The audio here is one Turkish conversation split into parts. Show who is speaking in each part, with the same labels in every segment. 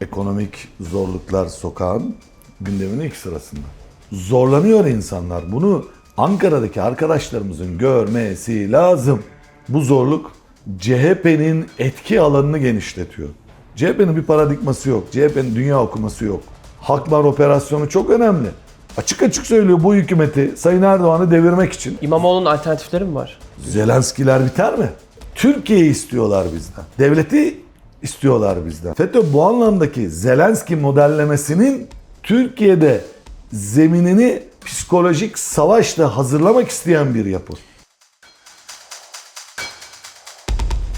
Speaker 1: Ekonomik zorluklar sokağın gündeminin ilk sırasında. Zorlanıyor insanlar. Bunu Ankara'daki arkadaşlarımızın görmesi lazım. Bu zorluk CHP'nin etki alanını genişletiyor. CHP'nin bir paradigması yok. CHP'nin dünya okuması yok. Halklar operasyonu çok önemli. Açık açık söylüyor bu hükümeti Sayın Erdoğan'ı devirmek için.
Speaker 2: İmamoğlu'nun alternatifleri mi var?
Speaker 1: Zelenskiler biter mi? Türkiye'yi istiyorlar bizden. Devleti istiyorlar bizden. FETÖ bu anlamdaki Zelenski modellemesinin Türkiye'de zeminini psikolojik savaşla hazırlamak isteyen bir yapı.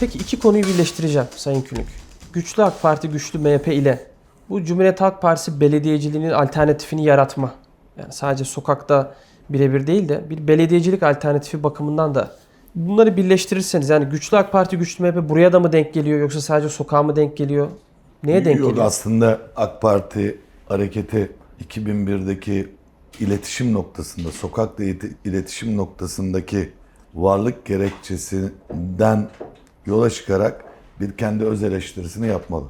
Speaker 2: Peki iki konuyu birleştireceğim Sayın Külünk. Güçlü AK Parti, güçlü MHP ile bu Cumhuriyet Halk Partisi belediyeciliğinin alternatifini yaratma. Yani sadece sokakta birebir değil de bir belediyecilik alternatifi bakımından da bunları birleştirirseniz yani güçlü AK Parti, güçlü MHP buraya da mı denk geliyor yoksa sadece sokağa mı denk geliyor? Neye denk
Speaker 1: Yok
Speaker 2: geliyor?
Speaker 1: aslında AK Parti hareketi 2001'deki iletişim noktasında, sokakla ileti- iletişim noktasındaki varlık gerekçesinden yola çıkarak bir kendi öz eleştirisini yapmalı.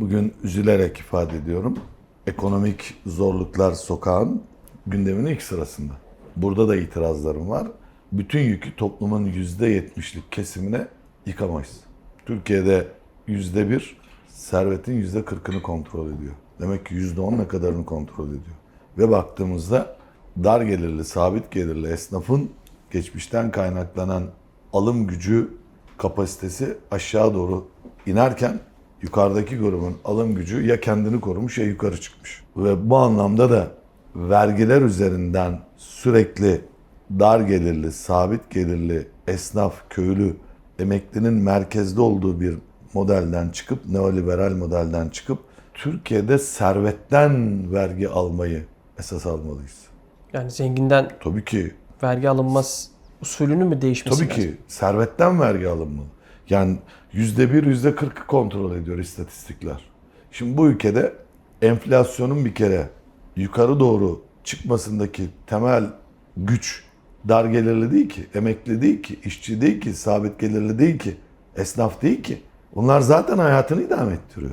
Speaker 1: Bugün üzülerek ifade ediyorum. Ekonomik zorluklar sokağın gündeminin ilk sırasında. Burada da itirazlarım var. Bütün yükü toplumun %70'lik kesimine yıkamayız. Türkiye'de %1 servetin %40'ını kontrol ediyor. Demek ki %10 ne kadarını kontrol ediyor. Ve baktığımızda dar gelirli, sabit gelirli esnafın geçmişten kaynaklanan alım gücü kapasitesi aşağı doğru inerken yukarıdaki grubun alım gücü ya kendini korumuş ya yukarı çıkmış. Ve bu anlamda da vergiler üzerinden sürekli dar gelirli, sabit gelirli esnaf, köylü, emeklinin merkezde olduğu bir modelden çıkıp, neoliberal modelden çıkıp Türkiye'de servetten vergi almayı esas almalıyız.
Speaker 2: Yani zenginden
Speaker 1: Tabii ki
Speaker 2: vergi alınmaz usulünün mü değişmesi
Speaker 1: Tabii
Speaker 2: lazım?
Speaker 1: ki servetten vergi alınmalı. Yani yüzde bir, yüzde kırkı kontrol ediyor istatistikler. Şimdi bu ülkede enflasyonun bir kere yukarı doğru çıkmasındaki temel güç dar gelirli değil ki, emekli değil ki, işçi değil ki, sabit gelirli değil ki, esnaf değil ki. Bunlar zaten hayatını idame ettiriyor.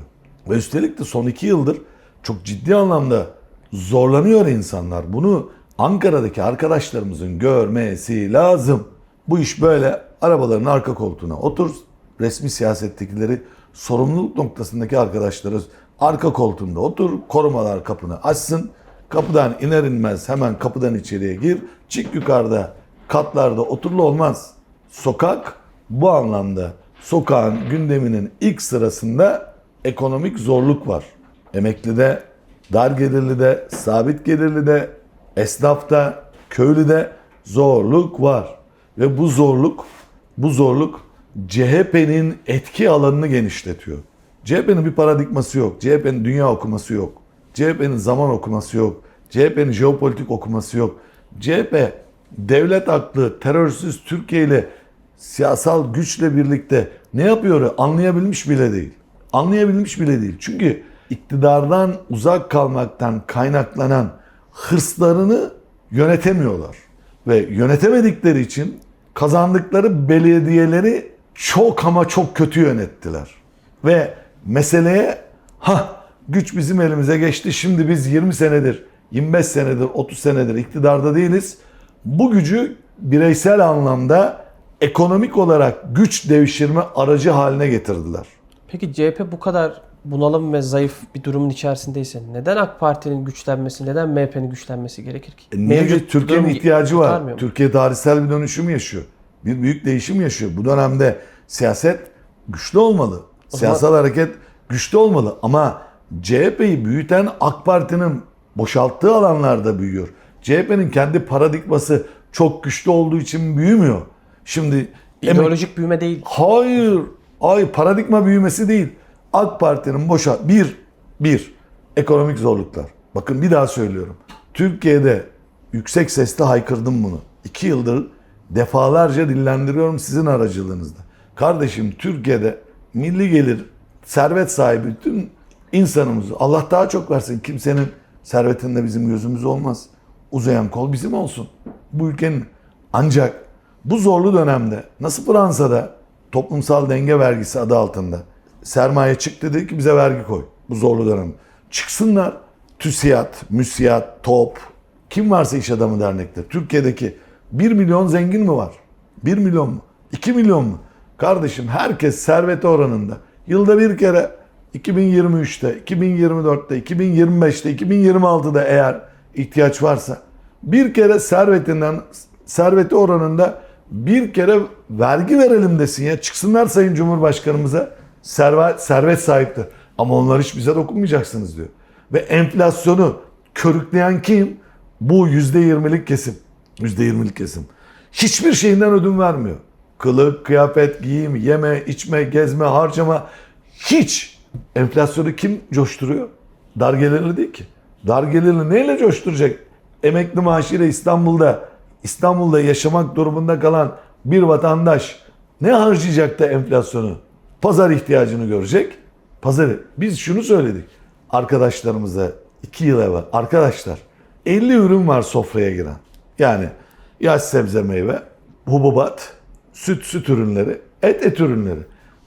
Speaker 1: Ve üstelik de son iki yıldır çok ciddi anlamda zorlanıyor insanlar. Bunu Ankara'daki arkadaşlarımızın görmesi lazım. Bu iş böyle arabaların arka koltuğuna otur. Resmi siyasettekileri sorumluluk noktasındaki arkadaşları arka koltuğunda otur. Korumalar kapını açsın. Kapıdan iner inmez hemen kapıdan içeriye gir. Çık yukarıda katlarda oturlu olmaz. Sokak bu anlamda sokağın gündeminin ilk sırasında ekonomik zorluk var. Emeklide, dar gelirli de, sabit gelirli de, esnafta, köylüde zorluk var. Ve bu zorluk, bu zorluk CHP'nin etki alanını genişletiyor. CHP'nin bir paradigması yok. CHP'nin dünya okuması yok. CHP'nin zaman okuması yok. CHP'nin jeopolitik okuması yok. CHP devlet aklı terörsüz Türkiye ile siyasal güçle birlikte ne yapıyor anlayabilmiş bile değil. Anlayabilmiş bile değil. Çünkü iktidardan uzak kalmaktan kaynaklanan hırslarını yönetemiyorlar. Ve yönetemedikleri için kazandıkları belediyeleri çok ama çok kötü yönettiler. Ve meseleye ha güç bizim elimize geçti şimdi biz 20 senedir, 25 senedir, 30 senedir iktidarda değiliz. Bu gücü bireysel anlamda ekonomik olarak güç devşirme aracı haline getirdiler.
Speaker 2: Peki CHP bu kadar bunalım ve zayıf bir durumun içerisindeyse neden AK Parti'nin güçlenmesi, neden MHP'nin güçlenmesi gerekir ki?
Speaker 1: E niye
Speaker 2: Mevcut
Speaker 1: Türkiye'nin ihtiyacı var? Türkiye tarihsel bir dönüşüm yaşıyor. Bir büyük değişim yaşıyor. Bu dönemde siyaset güçlü olmalı. Siyasal hareket güçlü olmalı. Ama CHP'yi büyüten AK Parti'nin boşalttığı alanlarda büyüyor. CHP'nin kendi paradigması çok güçlü olduğu için büyümüyor. Şimdi emek-
Speaker 2: İdeolojik büyüme değil.
Speaker 1: Hayır. Ay paradigma büyümesi değil. AK Parti'nin boşa bir bir ekonomik zorluklar. Bakın bir daha söylüyorum. Türkiye'de yüksek sesle haykırdım bunu. İki yıldır defalarca dillendiriyorum sizin aracılığınızda. Kardeşim Türkiye'de milli gelir, servet sahibi bütün insanımızı Allah daha çok versin. Kimsenin servetinde bizim gözümüz olmaz. Uzayan kol bizim olsun. Bu ülkenin ancak bu zorlu dönemde nasıl Fransa'da toplumsal denge vergisi adı altında sermaye çıktı dedi ki bize vergi koy. bu zorlu dönem. Çıksınlar TÜSİAD, MÜSİAD, TOP, kim varsa iş adamı dernekte. Türkiye'deki 1 milyon zengin mi var? 1 milyon mu? 2 milyon mu? Kardeşim herkes serveti oranında. Yılda bir kere 2023'te, 2024'te, 2025'te, 2026'da eğer ihtiyaç varsa bir kere servetinden, serveti oranında bir kere vergi verelim desin ya. Çıksınlar Sayın Cumhurbaşkanımıza servet, servet sahiptir. Ama onlar hiç bize dokunmayacaksınız diyor. Ve enflasyonu körükleyen kim? Bu %20'lik kesim. %20'lik kesim. Hiçbir şeyinden ödün vermiyor. Kılık, kıyafet, giyim, yeme, içme, gezme, harcama hiç. Enflasyonu kim coşturuyor? Dar gelirli değil ki. Dar gelirli neyle coşturacak? Emekli maaşıyla İstanbul'da İstanbul'da yaşamak durumunda kalan bir vatandaş ne harcayacak da enflasyonu? Pazar ihtiyacını görecek. Pazarı. Biz şunu söyledik arkadaşlarımıza iki yıl evvel. Arkadaşlar 50 ürün var sofraya giren. Yani yaş sebze meyve, hububat, süt süt ürünleri, et et ürünleri.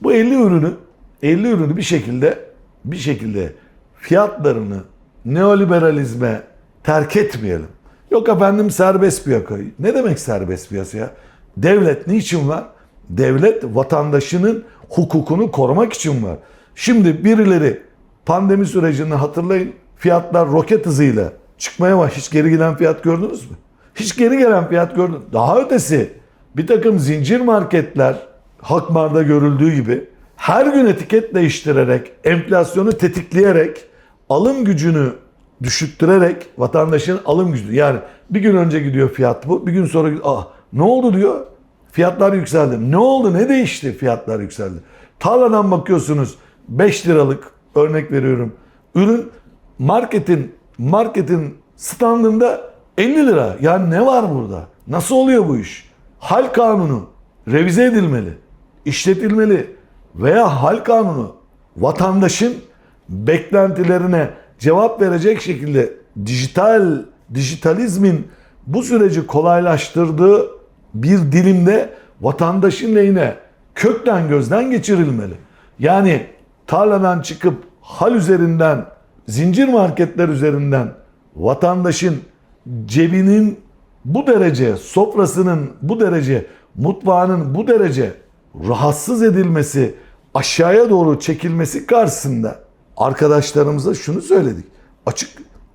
Speaker 1: Bu 50 ürünü 50 ürünü bir şekilde bir şekilde fiyatlarını neoliberalizme terk etmeyelim. Yok efendim serbest piyasa. Ne demek serbest piyasa ya? Devlet niçin var? Devlet vatandaşının hukukunu korumak için var. Şimdi birileri pandemi sürecini hatırlayın fiyatlar roket hızıyla çıkmaya var. Hiç geri gelen fiyat gördünüz mü? Hiç geri gelen fiyat gördünüz Daha ötesi bir takım zincir marketler Hakmar'da görüldüğü gibi her gün etiket değiştirerek, enflasyonu tetikleyerek, alım gücünü düşüttürerek vatandaşın alım gücü. Yani bir gün önce gidiyor fiyat bu, bir gün sonra. Ah ne oldu diyor. Fiyatlar yükseldi. Ne oldu? Ne değişti? Fiyatlar yükseldi. Tarladan bakıyorsunuz 5 liralık örnek veriyorum. Ürün marketin marketin standında 50 lira. Yani ne var burada? Nasıl oluyor bu iş? Hal kanunu revize edilmeli, işletilmeli veya hal kanunu vatandaşın beklentilerine cevap verecek şekilde dijital dijitalizmin bu süreci kolaylaştırdığı bir dilimde vatandaşın lehine kökten gözden geçirilmeli. Yani tarladan çıkıp hal üzerinden, zincir marketler üzerinden vatandaşın cebinin bu derece, sofrasının bu derece, mutfağının bu derece rahatsız edilmesi, aşağıya doğru çekilmesi karşısında arkadaşlarımıza şunu söyledik. Açık,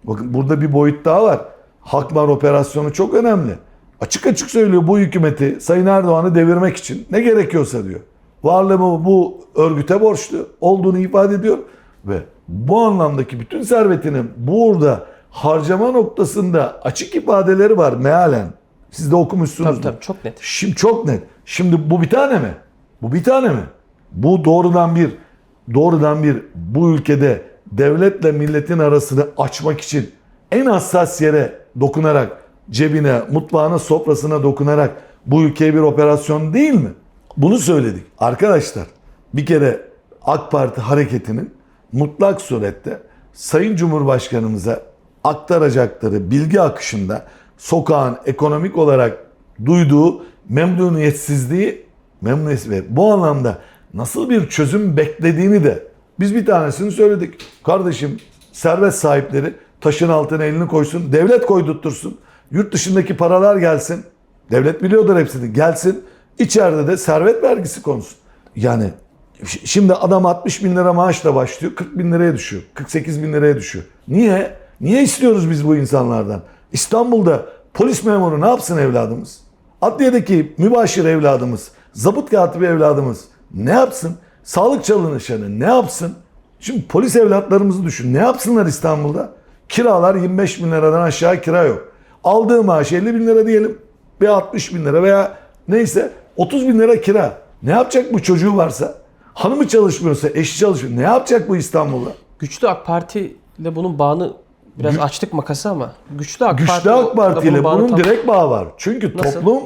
Speaker 1: bakın burada bir boyut daha var. Hakmar operasyonu çok önemli. Açık açık söylüyor bu hükümeti Sayın Erdoğan'ı devirmek için ne gerekiyorsa diyor. Varlığımı bu örgüte borçlu olduğunu ifade ediyor ve bu anlamdaki bütün servetinin burada harcama noktasında açık ifadeleri var mealen. Siz de okumuşsunuz.
Speaker 2: Tabii tabii çok net.
Speaker 1: Şimdi çok net. Şimdi bu bir tane mi? Bu bir tane mi? Bu doğrudan bir doğrudan bir bu ülkede devletle milletin arasını açmak için en hassas yere dokunarak cebine, mutfağına, sofrasına dokunarak bu ülkeye bir operasyon değil mi? Bunu söyledik. Arkadaşlar bir kere AK Parti hareketinin mutlak surette Sayın Cumhurbaşkanımıza aktaracakları bilgi akışında sokağın ekonomik olarak duyduğu memnuniyetsizliği memnuniyet ve bu anlamda nasıl bir çözüm beklediğini de biz bir tanesini söyledik. Kardeşim servet sahipleri taşın altına elini koysun, devlet koydurtursun. Yurt dışındaki paralar gelsin. Devlet biliyordur hepsini. Gelsin. İçeride de servet vergisi konsun. Yani şimdi adam 60 bin lira maaşla başlıyor. 40 bin liraya düşüyor. 48 bin liraya düşüyor. Niye? Niye istiyoruz biz bu insanlardan? İstanbul'da polis memuru ne yapsın evladımız? Adliyedeki mübaşir evladımız, zabıt katibi evladımız ne yapsın? Sağlık çalışanı ne yapsın? Şimdi polis evlatlarımızı düşün. Ne yapsınlar İstanbul'da? Kiralar 25 bin liradan aşağı kira yok. Aldığı maaş 50 bin lira diyelim. Veya 60 bin lira veya neyse 30 bin lira kira. Ne yapacak bu çocuğu varsa? Hanımı çalışmıyorsa, eşi çalışmıyor. Ne yapacak bu İstanbul'da?
Speaker 2: Güçlü AK Parti ile bunun bağını biraz açtık makası ama güçlü AK
Speaker 1: Güçlü
Speaker 2: Parti
Speaker 1: AK Parti ile
Speaker 2: bağını
Speaker 1: bunun
Speaker 2: tam-
Speaker 1: direkt bağı var. Çünkü
Speaker 2: Nasıl?
Speaker 1: toplum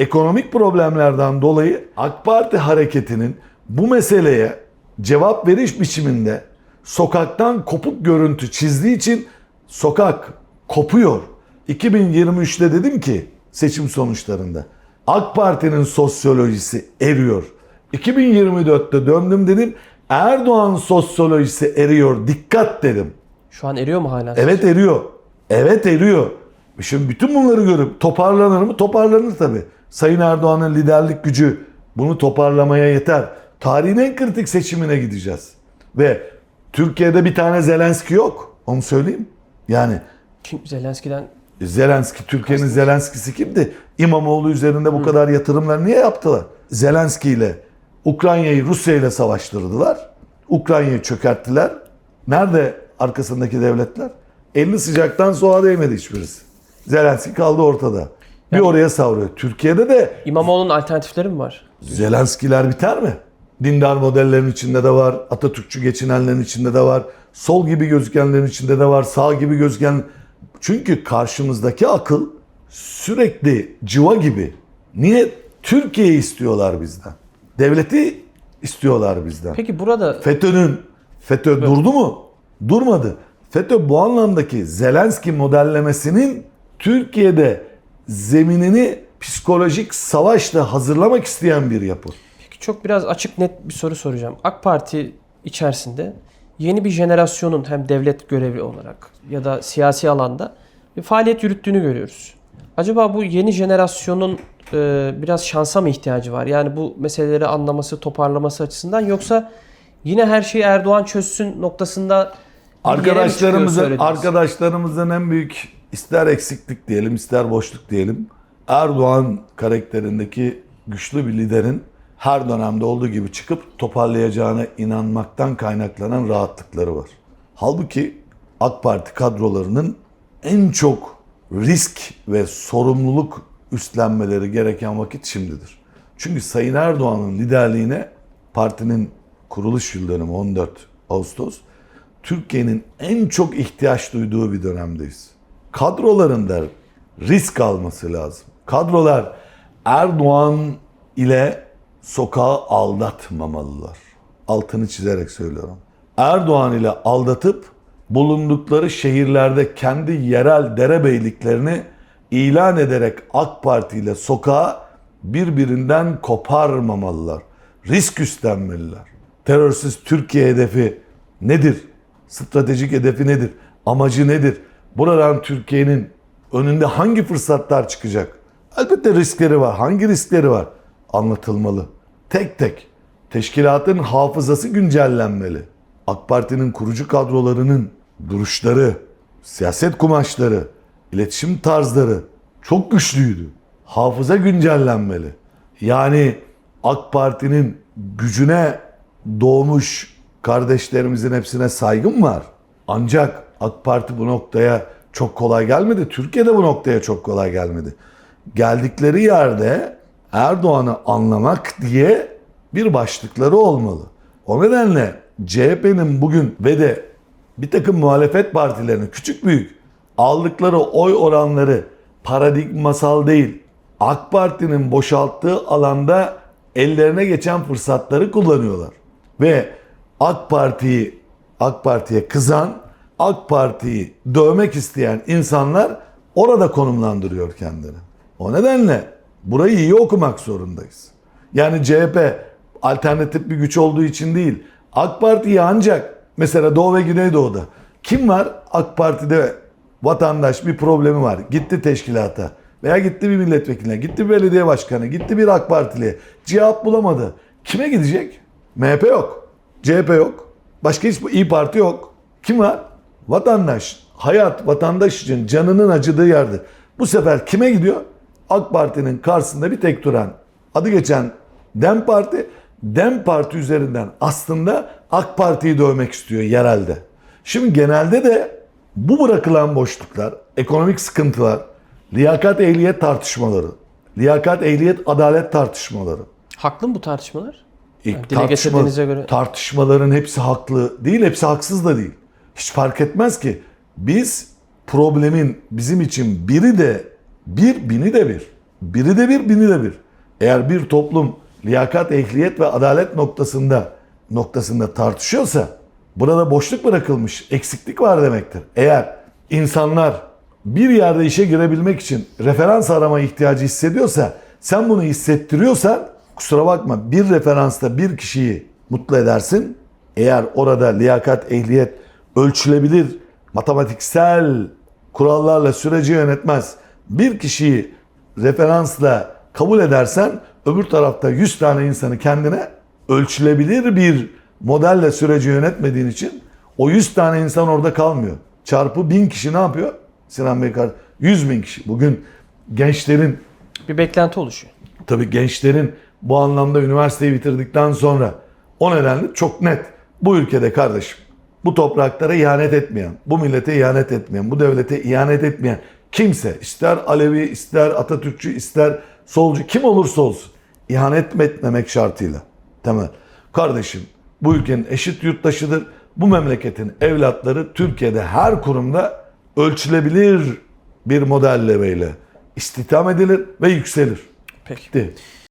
Speaker 1: ekonomik problemlerden dolayı AK Parti hareketinin bu meseleye cevap veriş biçiminde sokaktan kopuk görüntü çizdiği için sokak kopuyor. 2023'te dedim ki seçim sonuçlarında AK Parti'nin sosyolojisi eriyor. 2024'te döndüm dedim Erdoğan sosyolojisi eriyor. Dikkat dedim.
Speaker 2: Şu an eriyor mu hala?
Speaker 1: Evet eriyor. Evet eriyor. Şimdi bütün bunları görüp toparlanır mı? Toparlanır tabii. Sayın Erdoğan'ın liderlik gücü bunu toparlamaya yeter. Tarihin en kritik seçimine gideceğiz. Ve Türkiye'de bir tane Zelenski yok. Onu söyleyeyim. Yani
Speaker 2: Kim Zelenski'den
Speaker 1: Zelenski, Türkiye'nin Zelenski'si kimdi? İmamoğlu üzerinde bu kadar yatırımlar niye yaptılar? Zelenski ile Ukrayna'yı Rusya ile savaştırdılar. Ukrayna'yı çökerttiler. Nerede arkasındaki devletler? Elini sıcaktan soğuğa değmedi hiçbirisi. Zelenski kaldı ortada. Bir
Speaker 2: Yani-
Speaker 1: oraya savruluyor. Türkiye'de de
Speaker 2: İmamoğlu'nun alternatifleri mi var?
Speaker 1: Zelenskiler biter mi? Dindar modellerin içinde de var, Atatürkçü geçinenlerin içinde de var, sol gibi gözükenlerin içinde de var, sağ gibi gözüken... Çünkü karşımızdaki akıl sürekli cıva gibi. Niye? Türkiye'yi istiyorlar bizden. Devleti istiyorlar bizden.
Speaker 2: Peki burada
Speaker 1: FETÖ'nün FETÖ durdu mu? Durmadı. FETÖ bu anlamdaki Zelenski modellemesinin Türkiye'de zeminini psikolojik savaşla hazırlamak isteyen bir yapı.
Speaker 2: Peki çok biraz açık net bir soru soracağım. AK Parti içerisinde yeni bir jenerasyonun hem devlet görevi olarak ya da siyasi alanda bir faaliyet yürüttüğünü görüyoruz. Acaba bu yeni jenerasyonun e, biraz şansa mı ihtiyacı var? Yani bu meseleleri anlaması, toparlaması açısından yoksa yine her şeyi Erdoğan çözsün noktasında
Speaker 1: Arkadaşlarımızın arkadaşlarımızın en büyük ister eksiklik diyelim, ister boşluk diyelim. Erdoğan karakterindeki güçlü bir liderin her dönemde olduğu gibi çıkıp toparlayacağına inanmaktan kaynaklanan rahatlıkları var. Halbuki AK Parti kadrolarının en çok risk ve sorumluluk üstlenmeleri gereken vakit şimdidir. Çünkü Sayın Erdoğan'ın liderliğine partinin kuruluş yıl dönümü 14 Ağustos Türkiye'nin en çok ihtiyaç duyduğu bir dönemdeyiz. Kadrolarında risk alması lazım. Kadrolar Erdoğan ile sokağı aldatmamalılar. Altını çizerek söylüyorum. Erdoğan ile aldatıp bulundukları şehirlerde kendi yerel derebeyliklerini ilan ederek AK Parti ile sokağı birbirinden koparmamalılar. Risk üstlenmeliler. Terörsüz Türkiye hedefi nedir? Stratejik hedefi nedir? Amacı nedir? Buradan Türkiye'nin önünde hangi fırsatlar çıkacak? Elbette riskleri var. Hangi riskleri var? Anlatılmalı. Tek tek. Teşkilatın hafızası güncellenmeli. AK Parti'nin kurucu kadrolarının duruşları, siyaset kumaşları, iletişim tarzları çok güçlüydü. Hafıza güncellenmeli. Yani AK Parti'nin gücüne doğmuş kardeşlerimizin hepsine saygım var. Ancak AK Parti bu noktaya çok kolay gelmedi. Türkiye'de bu noktaya çok kolay gelmedi. Geldikleri yerde Erdoğan'ı anlamak diye bir başlıkları olmalı. O nedenle CHP'nin bugün ve de bir takım muhalefet partilerinin küçük büyük aldıkları oy oranları paradigmasal değil. AK Parti'nin boşalttığı alanda ellerine geçen fırsatları kullanıyorlar. Ve AK Parti'yi AK Parti'ye kızan, AK Parti'yi dövmek isteyen insanlar orada konumlandırıyor kendini. O nedenle burayı iyi okumak zorundayız. Yani CHP alternatif bir güç olduğu için değil. AK Parti'yi ancak mesela Doğu ve Güneydoğu'da kim var AK Parti'de vatandaş bir problemi var. Gitti teşkilata veya gitti bir milletvekiline, gitti bir belediye başkanı, gitti bir AK Partiliye. Cevap bulamadı. Kime gidecek? MHP yok. CHP yok. Başka hiçbir İyi Parti yok. Kim var? Vatandaş. Hayat vatandaş için canının acıdığı yerde. Bu sefer kime gidiyor? AK Parti'nin karşısında bir tek duran adı geçen Dem Parti. Dem Parti üzerinden aslında AK Parti'yi dövmek istiyor yerelde. Şimdi genelde de bu bırakılan boşluklar, ekonomik sıkıntılar, liyakat ehliyet tartışmaları, liyakat ehliyet adalet tartışmaları,
Speaker 2: haklı mı bu tartışmalar?
Speaker 1: İlk
Speaker 2: Yani dile getirdiğinize göre-
Speaker 1: Tartışmaların hepsi haklı değil, hepsi haksız da değil. Hiç fark etmez ki. Biz problemin bizim için biri de bir, bini de bir. Biri de bir, bini de bir. Eğer bir toplum liyakat, ehliyet ve adalet noktasında noktasında tartışıyorsa burada boşluk bırakılmış, eksiklik var demektir. Eğer insanlar bir yerde işe girebilmek için referans arama ihtiyacı hissediyorsa sen bunu hissettiriyorsan kusura bakma bir referansta bir kişiyi mutlu edersin eğer orada liyakat, ehliyet ölçülebilir, matematiksel kurallarla süreci yönetmez. Bir kişiyi referansla kabul edersen öbür tarafta 100 tane insanı kendine ölçülebilir bir modelle süreci yönetmediğin için o 100 tane insan orada kalmıyor. Çarpı 1000 kişi ne yapıyor? Sinan Bey kar 100 bin kişi. Bugün gençlerin
Speaker 2: Bir beklenti oluşuyor.
Speaker 1: tabii gençlerin bu anlamda üniversiteyi bitirdikten sonra o nedenle çok net bu ülkede kardeşim bu topraklara ihanet etmeyen, bu millete ihanet etmeyen, bu devlete ihanet etmeyen kimse ister Alevi, ister Atatürkçü, ister solcu kim olursa olsun ihanet etmemek şartıyla temel. Kardeşim bu ülkenin eşit yurttaşıdır. Bu memleketin evlatları Türkiye'de her kurumda ölçülebilir bir modellemeyle istihdam edilir ve yükselir.
Speaker 2: Peki.
Speaker 1: Bitti.